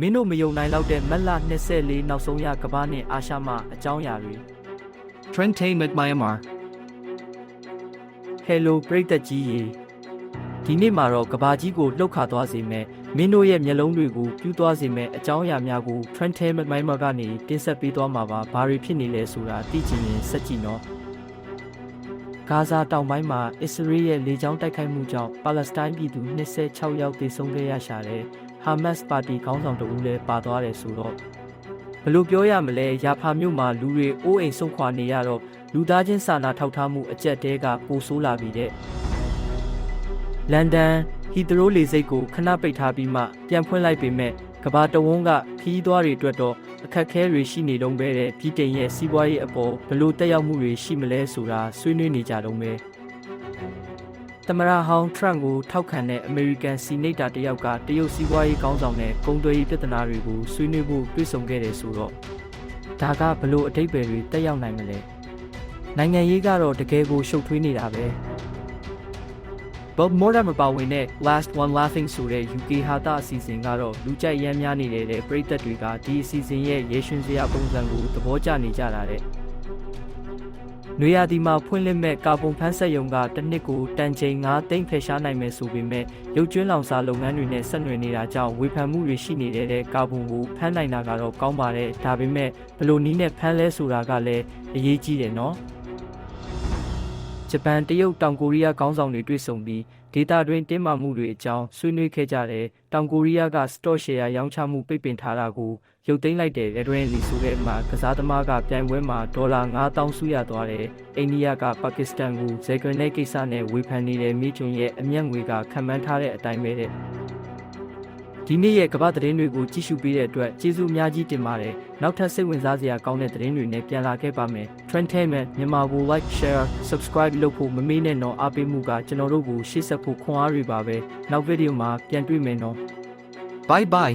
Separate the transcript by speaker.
Speaker 1: မင်းတို့မယုံနိုင်လောက်တဲ့မက်လ24နောက်ဆုံးရကဘာနဲ့အာရှမအကြောင်းအရာတွေ
Speaker 2: Trentainment Myanmar.
Speaker 1: Hello ပရိသတ်ကြီးရေဒီနေ့မှာတော့ကဘာကြီးကိုလှုပ်ခါသွားစေမယ်မင်းတို့ရဲ့မျက်လုံးတွေကိုပြူးသွားစေမယ်အကြောင်းအရာများကို Trentainment Myanmar ကနေတင်ဆက်ပေးသွားမှာပါဘာတွေဖြစ်နေလဲဆိုတာသိချင်ရင်စက်ကြည့်နော် ဂါဇာတောင်ပိုင်းမှာအစ္စရေးရဲ့လေကြောင်းတိုက်ခိုက်မှုကြောင့်ပါလက်စတိုင်းပြည်သူ26ယောက်သေဆုံးခဲ့ရရှာတယ်ဟာမတ်စ်ပါတီခေါင်းဆောင်တဦးလည်းပါသွားတယ်ဆိုတော့ဘယ်လိုပြောရမလဲရာဖာမြို့မှာလူတွေအိုးအိမ်ဆုံးခွာနေရတော့လူသားချင်းစာနာထောက်ထားမှုအကြက်တဲကပိုဆိုးလာပြီတဲ့လန်ဒန်ဟီသရိုးလေဆိပ်ကိုခဏပိတ်ထားပြီးမှပြန်ဖွင့်လိုက်ပေမဲ့ ကဘာတဝန်းကခီးသွားတွေအတွက်တော့အခက်အခဲတွေရှိနေတုံးပဲတဲ့ပြည်တိုင်ရဲ့စီးပွားရေးအပေါ်ဘယ်လို့တက်ရောက်မှုတွေရှိမလဲဆိုတာဆွေးနွေးနေကြတုံးပဲသမရဟောင်းထရန့်ကိုထောက်ခံတဲ့အမေရိကန်စီနိတ်တာတယောက်ကတရုတ်စီးပွားရေးကောင်းဆောင်တဲ့ကုန်သွယ်ရေးပြဿနာတွေကိုဆွေးနွေးဖို့တွေ့ဆုံခဲ့တယ်ဆိုတော့ဒါကဘလို့အတိတ်ပဲတွေတက်ရောက်နိုင်မလဲနိုင်ငံရေးကတော့တကယ်ကိုရှုပ်ထွေးနေတာပဲ Bob Moore မပါဝင်တဲ့ Last One Laughing ဆိုတဲ့ UK ဟာတာအစီအစဉ်ကတော့လူကြိုက်ရမ်းများနေတဲ့ပရိသတ်တွေကဒီအစီအစဉ်ရဲ့ရေရှင်စရာပုံစံကိုသဘောကျနေကြတာတဲ့နွေရာသီမှာဖွင့်လှစ်မဲ့ကာဗွန်ဖမ်းဆက်ယုံကတစ်နှစ်ကိုတန်ချိန်9သိန်းဖယ်ရှားနိုင်မယ်ဆိုပေမဲ့ရုပ်ကျွန်းလောင်စာလုပ်ငန်းတွေနဲ့ဆက်နွယ်နေတာကြောင့်ဝေဖန်မှုတွေရှိနေတဲ့ကာဗွန်ကိုဖမ်းနိုင်တာကတော့ကောင်းပါတယ်ဒါပေမဲ့ဘယ်လိုနည်းနဲ့ဖမ်းလဲဆိုတာကလည်းအရေးကြီးတယ်နော် ဂျပန်တရုတ်တောင်ကိုရီးယားခေါင်းဆောင်တွေတွေ့ဆုံပြီးဒေတာတွင်တင်းမာမှုတွေအကြောင်းဆွေးနွေးခဲ့ကြတယ်။တောင်ကိုရီးယားက stock share ရောင်းချမှုပိတ်ပင်ထားတာကိုရုပ်သိမ်းလိုက်တဲ့လက်တွဲလီဆိုတဲ့မှာကစားသမားကပြိုင်ပွဲမှာဒေါ်လာ9000စုရသွားတယ်။အိန္ဒိယကပါကစ္စတန်ကိုဇေဂရနဲကိစ္စနဲ့ဝေဖန်နေတဲ့မိချွန်ရဲ့အမျက်ငွေကခံမှန်းထားတဲ့အတိုင်းပဲတဲ့။ ဒီနေ့ရဲ့ကမ္ဘာသတင်းတွေကိုကြည့်ရှုပေးတဲ့အတွက်ကျေးဇူးအများကြီးတင်ပါတယ်။နောက်ထပ်စိတ်ဝင်စားစရာကောင်းတဲ့သတင်းတွေနဲ့ပြန်လာခဲ့ပါမယ်။ Trendtainment မြန်မာကို like share subscribe လုပ်ဖို့မမေ့နဲ့တော့အားပေးမှုကကျွန်တော်တို့ကိုရှေ့ဆက်ဖို့ခွန်အားတွေပါပဲ။နောက်ဗီဒီယိုမှာပြန်တွေ့မယ်နော်။
Speaker 2: Bye bye.